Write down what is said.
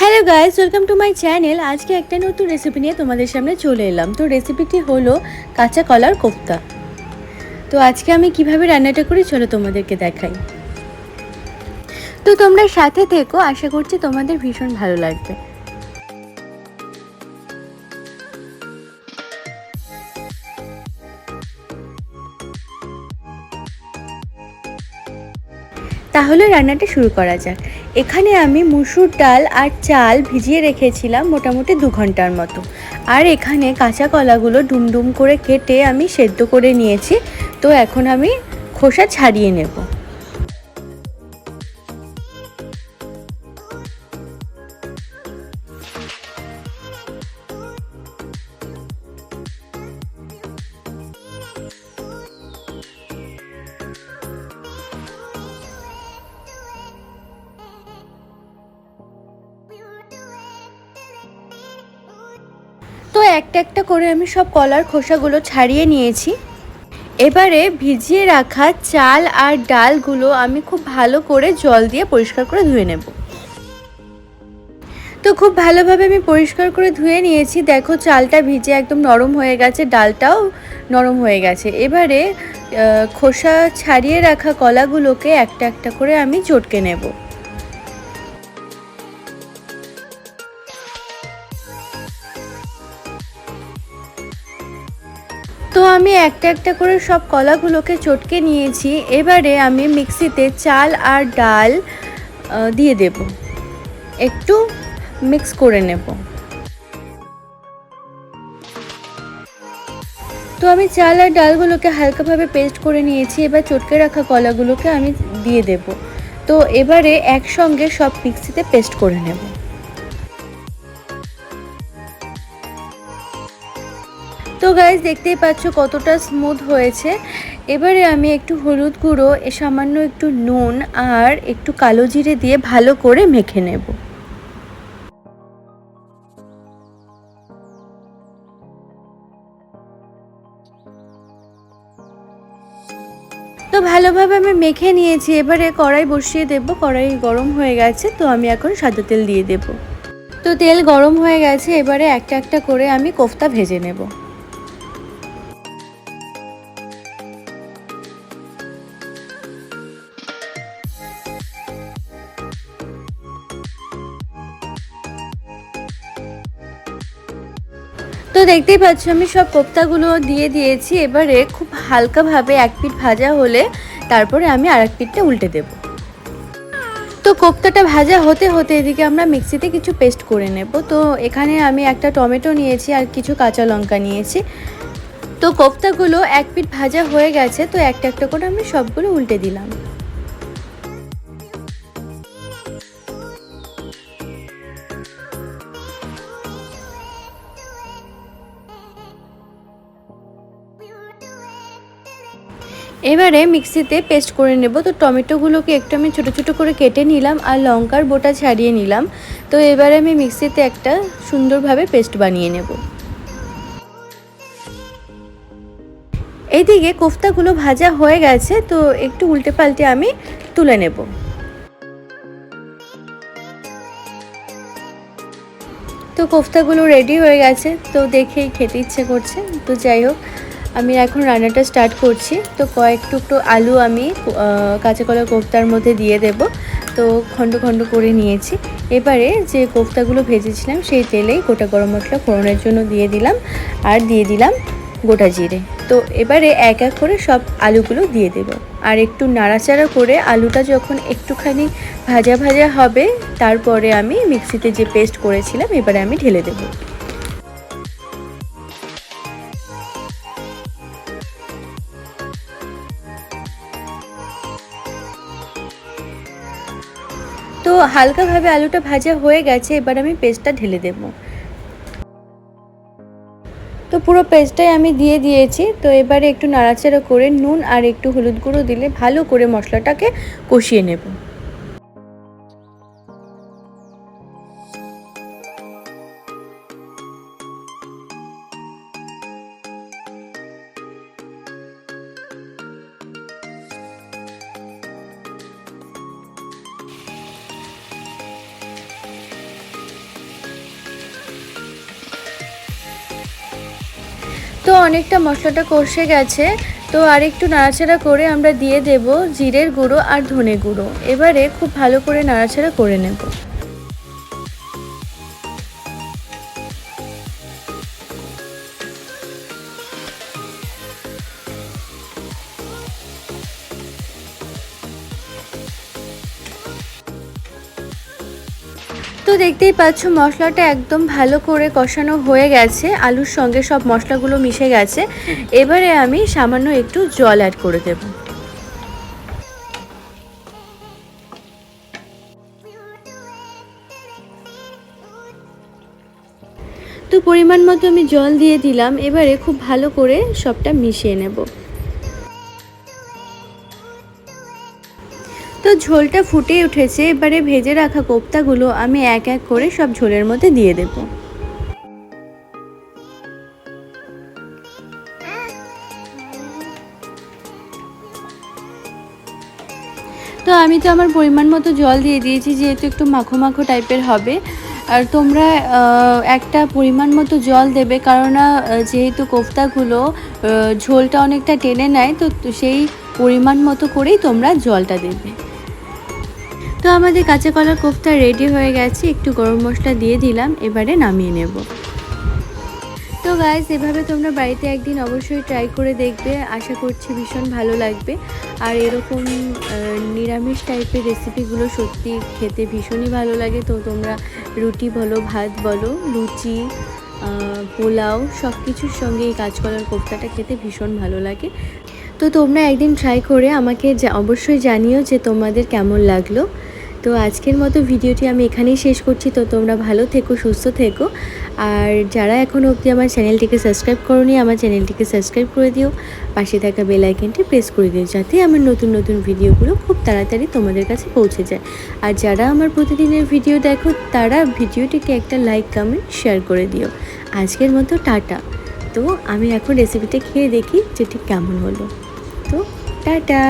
Hello guys welcome to my channel আজকে একটা নতুন রেসিপি নিয়ে তোমাদের সামনে চলে এলাম। তো রেসিপিটি হলো কাঁচা কলার কোফতা। তো আজকে আমি কীভাবে রান্নাটা করি চলো তোমাদেরকে দেখাই। তো তোমরা সাথে থেকো, আশা করছি তোমাদের ভীষণ ভালো লাগবে। তাহলে রান্নাটা শুরু করা যাক। এখানে আমি মুসুর ডাল আর চাল ভিজিয়ে রেখেছিলাম মোটামুটি দু ঘণ্টার মতো। আর এখানে কাঁচা কলাগুলো ডুমডুম করে কেটে আমি সেদ্ধ করে নিয়েছি। তো এখন আমি খোসা ছাড়িয়ে নেব। একটা একটা করে আমি সব কলার খোসাগুলো ছাড়িয়ে নিয়েছি। এবারে ভিজিয়ে রাখা চাল আর ডালগুলো আমি খুব ভালো করে জল দিয়ে পরিষ্কার করে ধুয়ে নেব। তো খুব ভালোভাবে আমি পরিষ্কার করে ধুয়ে নিয়েছি। দেখো চালটা ভিজে একদম নরম হয়ে গেছে, ডালটাও নরম হয়ে গেছে। এবারে খোসা ছাড়িয়ে রাখা কলাগুলোকে একটা একটা করে আমি চটকে নেব। আমি একটা একটা করে সব কলাগুলোকে চটকে নিয়েছি। এবারে আমি মিক্সিতে চাল আর ডাল দিয়ে দেব। একটু মিক্স করে নেব। তো আমি চাল আর ডালগুলোকে হালকাভাবে পেস্ট করে নিয়েছি। এবার চটকে রাখা কলাগুলোকে আমি দিয়ে দেব। তো এবারে একসঙ্গে সব মিক্সিতে পেস্ট করে নেব। তো গাইজ দেখতেই পাচ্ছ কতটা স্মুথ হয়েছে। এবারে আমি একটু হলুদ গুঁড়ো, এ সামান্য একটু নুন আর একটু কালো জিরে দিয়ে ভালো করে মেখে নেব। তো ভালোভাবে আমি মেখে নিয়েছি। এবারে কড়াই বসিয়ে দেব। কড়াই গরম হয়ে গেছে, তো আমি এখন সাদা তেল দিয়ে দেব। তো তেল গরম হয়ে গেছে, এবারে একটা একটা করে আমি কোফতা ভেজে নেব। তো দেখতেই পাচ্ছ, আমি সব কোপ্তাগুলো দিয়ে দিয়েছি। এবারে খুব হালকাভাবে এক পিঠ ভাজা হলে তারপরে আমি আর এক পিঠটা উল্টে দেব। তো কোপ্তাটা ভাজা হতে হতে এদিকে আমরা মিক্সিতে কিছু পেস্ট করে নেব। তো এখানে আমি একটা টমেটো নিয়েছি আর কিছু কাঁচা লঙ্কা নিয়েছি। তো কোপ্তাগুলো এক পিঠ ভাজা হয়ে গেছে, তো একটা একটা করে আমি সবগুলো উল্টে দিলাম। এবারে মিক্সিতে পেস্ট করে নেব। তো টমেটোগুলোকে একটু আমি ছোটো ছোটো করে কেটে নিলাম আর লঙ্কার বোটা ছাড়িয়ে নিলাম। তো এবারে আমি মিক্সিতে একটা সুন্দরভাবে পেস্ট বানিয়ে নেব। এইদিকে কোফতাগুলো ভাজা হয়ে গেছে, তো একটু উল্টে পাল্টে আমি তুলে নেব। তো কোফতাগুলো রেডি হয়ে গেছে, তো দেখেই খেতে ইচ্ছে করছে। তো যাই হোক আমি এখন রান্নাটা স্টার্ট করছি। তো কয়েক টুকরো আলু আমি কাঁচা কলা কোফতার মধ্যে দিয়ে দেব। তো খণ্ড খণ্ড করে নিয়েছি। এবারে যে কোফতাগুলো ভেজেছিলাম, সেই তেলেই গোটা গরম মশলা ফোড়নের জন্য দিয়ে দিলাম আর দিয়ে দিলাম গোটা জিরে। তো এবারে এক এক করে সব আলুগুলো দিয়ে দেব। আর একটু নাড়াচাড়া করে আলুটা যখন একটুখানি ভাজা ভাজা হবে, তারপরে আমি মিক্সিতে যে পেস্ট করেছিলাম, এবারে আমি ঢেলে দেবো। তো হালকাভাবে আলুটা ভাজা হয়ে গেছে, এবার আমি পেস্টটা ঢেলে দেব। তো পুরো পেস্টটাই আমি দিয়ে দিয়েছি, তো এবারে একটু নাড়াচাড়া করে নুন আর একটু হলুদ গুঁড়ো দিলে ভালো করে মশলাটাকে কষিয়ে নেব। তো অনেকটা মশলাটা কষে গেছে। তো আর একটু নাড়াচাড়া করে আমরা দিয়ে দেব জিরের গুঁড়ো আর ধনে গুঁড়ো। এবারে খুব ভালো করে নাড়াচাড়া করে নেব। তো দেখতেই পাচ্ছ, মশলাটা একদম ভালো করে কষানো হয়ে গেছে। আলুর সঙ্গে সব মশলাগুলো মিশে গেছে। এবারে আমি সামান্য একটু জল অ্যাড করে দেব। তো পরিমাণ মতো আমি জল দিয়ে দিলাম। এবারে খুব ভালো করে সবটা মিশিয়ে নেব। তো ঝোলটা ফুটে উঠেছে, এবারে ভেজে রাখা কোপ্তাগুলো আমি এক এক করে সব ঝোলের মধ্যে দিয়ে দেব। তো আমি তো আমার পরিমাণ মতো জল দিয়ে দিয়েছি, যেহেতু একটু মাখো মাখো টাইপের হবে। আর তোমরা একটা পরিমাণ মতো জল দেবে, কারণ যেহেতু কোফতাগুলো ঝোলটা অনেকটা টেনে নেয় তো সেই পরিমাণ মতো করেই তোমরা জলটা দেবে। তো আমাদের কাঁচা কলার কোফতা রেডি হয়ে গেছে। একটু গরম মশলা দিয়ে দিলাম, এবারে নামিয়ে নেব। তো গাইজ এভাবে তোমরা বাড়িতে একদিন অবশ্যই ট্রাই করে দেখবে। আশা করছি ভীষণ ভালো লাগবে। আর এরকম নিরামিষ টাইপের রেসিপিগুলো সত্যি খেতে ভীষণই ভালো লাগে। তো তোমরা রুটি বলো, ভাত বলো, লুচি পোলাও সব কিছুর সঙ্গে এই কাঁচকলার কোফতাটা খেতে ভীষণ ভালো লাগে। তো তোমরা একদিন ট্রাই করে আমাকে অবশ্যই জানিও যে তোমাদের কেমন লাগল। তো আজকের মতো ভিডিওটি আমি এখানেই শেষ করছি। তো তোমরা ভালো থেকো, সুস্থ থেকো। আর যারা এখনও অবধি আমার চ্যানেলটিকে সাবস্ক্রাইব করনি, আমার চ্যানেলটিকে সাবস্ক্রাইব করে দিও। পাশে থাকা বেল প্রেস করে দিও, যাতে আমার নতুন নতুন ভিডিওগুলো খুব তাড়াতাড়ি তোমাদের কাছে পৌঁছে যায়। আর যারা আমার প্রতিদিনের ভিডিও দেখো, তারা ভিডিওটিকে একটা লাইক, কমেন্ট, শেয়ার করে দিও। আজকের মতো টাটা। তো আমি এখন রেসিপিটা খেয়ে দেখি যেটি কেমন হলো। তো টাটা।